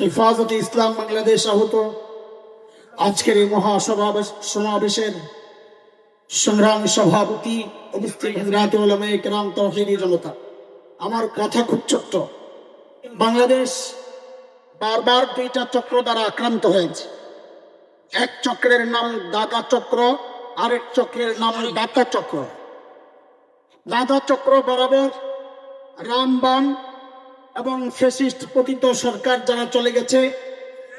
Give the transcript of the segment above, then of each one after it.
হেফাজতে ইসলাম বাংলাদেশ আহত। আজকের এই মহাসমাবেশ সমাবেশের সংগ্রাম সভাপতি জনতা। আমার কথা খুব ছোট্ট। বাংলাদেশ বারবার দুইটা চক্র দ্বারা আক্রান্ত হয়েছে। এক চক্রের নাম দাদা চক্র, আরেক চক্রের নাম দাতা চক্র। দাদা চক্র বরাবর রামবান এবং ফেসিস্ট পতিত সরকার যারা চলে গেছে,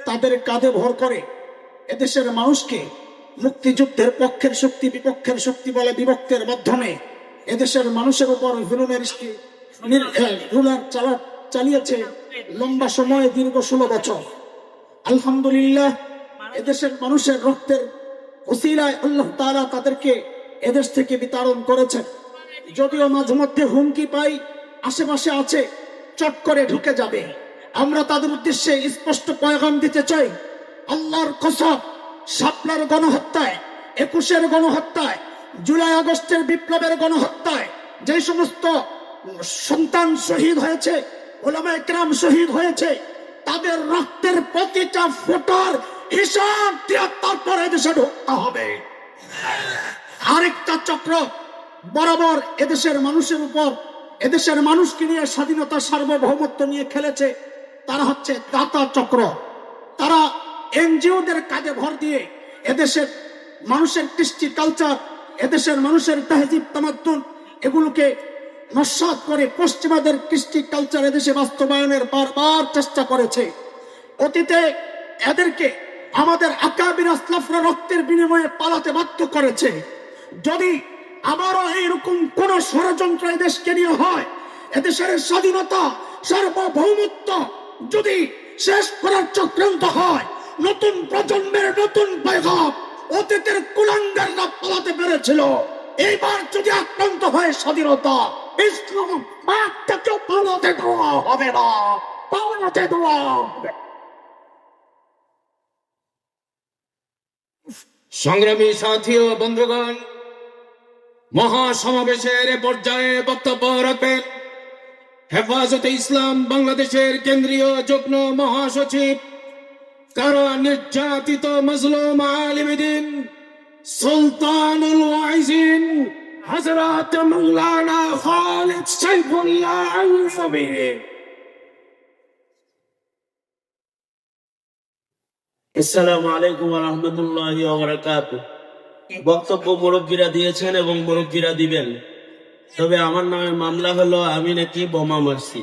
তাদের কাঁধে ভর করে এদেশের মানুষকে মুক্তিযুদ্ধের পক্ষের শক্তি, বিপক্ষের শক্তি বলে বিভক্তের মাধ্যমে এদেশের মানুষের উপর জুলুমের রুলার চালা চালিয়েছে লম্বা সময়ে, দীর্ঘ ষোলো বছর। আলহামদুলিল্লাহ, এদেশের মানুষের রক্তের ওসিলায় আল্লাহ তারা তাদেরকে এদেশ থেকে বিতাড়ন করেছেন। যদিও মাঝে মধ্যে হুমকি পাই, আশেপাশে আছে চট করে ঢুকে যাবে। আমরা তাদের উদ্দেশ্যে স্পষ্ট পয়গাম দিতে চাই। আল্লাহর কসম, শাপলার গণহত্যায়, একুশের গণহত্যায়, জুলাই আগস্টের বিপ্লবের গণহত্যায় যে সমস্ত সন্তান শহীদ হয়েছে ওলামা শহীদ হয়েছে, তাদের রক্তের প্রতিটা ফোটার হিসাব তিয়াত্তর পরে দেশে ঢুকতে হবে। আরেকটা চক্র বরাবর এদেশের মানুষের উপর এদেশের মানুষকে নিয়ে স্বাধীনতা, সার্বভৌমত্ব নিয়ে খেলেছে, তারা হচ্ছে দাতা চক্র। তারা এনজিওদের কাজে ভর দিয়ে এদেশের মানুষের কৃষ্টি কালচার, এদেশের মানুষের তাহজিব তামাদ্দুন এগুলোকে নস্বাত করে পশ্চিমাদের কৃষ্টি কালচার এদেশে বাস্তবায়নের বারবার চেষ্টা করেছে। অতীতে এদেরকে আমাদের আকাবির আসলাফরা রক্তের বিনিময়ে পালাতে বাধ্য করেছে। যদি আবারও এইরকম কোন ষড়যন্ত্র এদেশকে নিয়ে হয়? এদেশের স্বাধীনতা, সার্বভৌমত্ব যদি শেষ করার চক্রান্ত হয়, নতুন প্রজন্মের নতুন বৈভব অতীতের কুলাঙ্গাররা পালাতে পেরেছিল। এইবার যদি আক্রান্ত হয় স্বাধীনতা, ইসলাম মাঠটাকেও পালাতে দেওয়া হবে না, পালাতে দেওয়া হবে। সংগ্রামী সাথী ও বন্ধুগণ মহাসমাবেশের পর্যায়ে বক্তব্য রাখবেন হেফাজতে ইসলাম বাংলাদেশের কেন্দ্রীয় যুগ্ম মহাসচিব, কারা নির্যাতিত মজলুম আলিমদিন সুলতানুল ওয়াইজিন হযরত মাওলানা খালিদ সাইফুল্লাহ আল সাবির আসসালামু আলাইকুম রহমতুল্লাহ বারাকাত বক্তব্য মুরব্বীরা দিয়েছেন এবং মুরব্বীরা দিবেন। তবে আমার নামে মামলা হলো, আমি নাকি বোমা মারছি।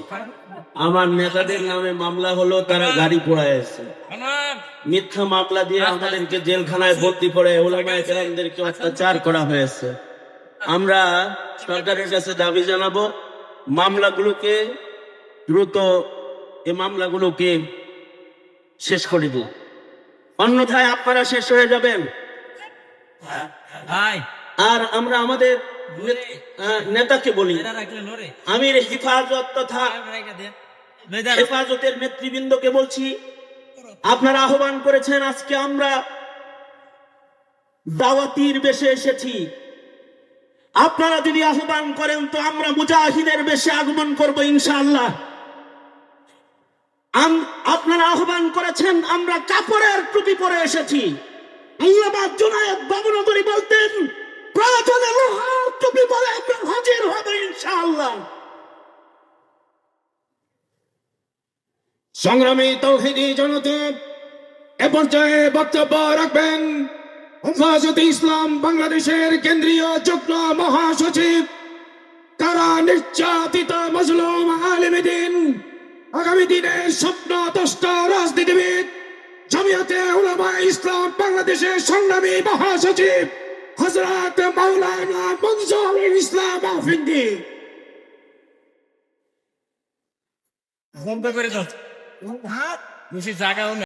আমার নেতাদের নামে মামলা হলো, তারা গাড়ি পোড়াইছে মিথ্যা মামলা দিয়ে আমাদেরকে জেলখানায় ভর্তি করে ওলামায়েকেরামদেরকে অত্যাচার করা হয়েছে। আমরা সরকারের কাছে দাবি জানাব, মামলাগুলোকে দ্রুত এই মামলাগুলোকে শেষ করে দিন অন্যথায় আপনারা শেষ হয়ে যাবেন। আর আমরা আমাদের নেতাকে বলি। আমির হেফাজত তথা হেফাজতের নেতৃবৃন্দকে বলছি আপনারা আহ্বান করেছেন আজকে আমরা দাওয়াতির বেশে এসেছি। আপনারা যদি আহ্বান করেন তো আমরা মুজাহিদের বেশে আগমন করব ইনশাআল্লাহ। আম- আপনারা আহ্বান করেছেন আমরা কাপড়ের টুপি পরে এসেছি। আল্লামা জুনায়েদ বাবুনগরী বলতেন প্রয়োজনে লোহার টুপি আমরা হাজির হব ইনশাআল্লাহ। সংগ্রামী তৌহিদি জনতা, এ পর্যায়ে বক্তব্য রাখবেন হেফাজতে ইসলাম বাংলাদেশের কেন্দ্রীয় যুগ্ম মহাসচিব, কারা নির্যাতিত মজলুম আলিমদিন আগামী দিনের স্বপ্ন দশটা রাজনীতিবিদ জমিয়তে উলামা ইসলাম বাংলাদেশের সংগ্রামী মহাসচিব হজরত মাওলানা মঞ্জুর ইসলাম আফিন্দি করে দাও। জায়গাও